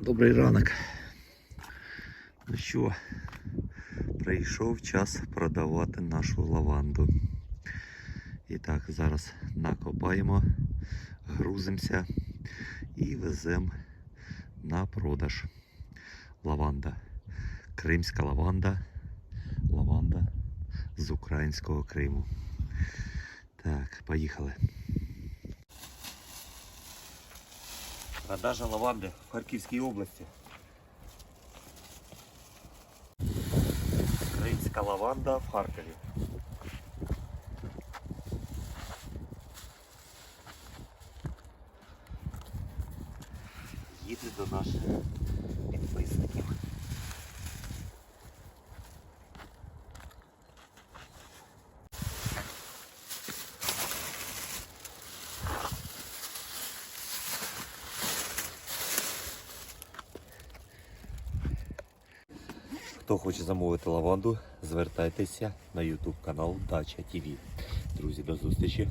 Добрий ранок. Ну що, прийшов час продавати нашу лаванду. І так, зараз накопаємо, грузимося і веземо на продаж. Лаванда. Кримська лаванда. Лаванда з українського Криму. Так, поїхали. Продажа лаванди в Харківській області. Українська лаванда в Харкові. Їде до наших Хто хоче замовити лаванду, звертайтеся на YouTube канал Дача ТВ. Друзі, до зустрічі!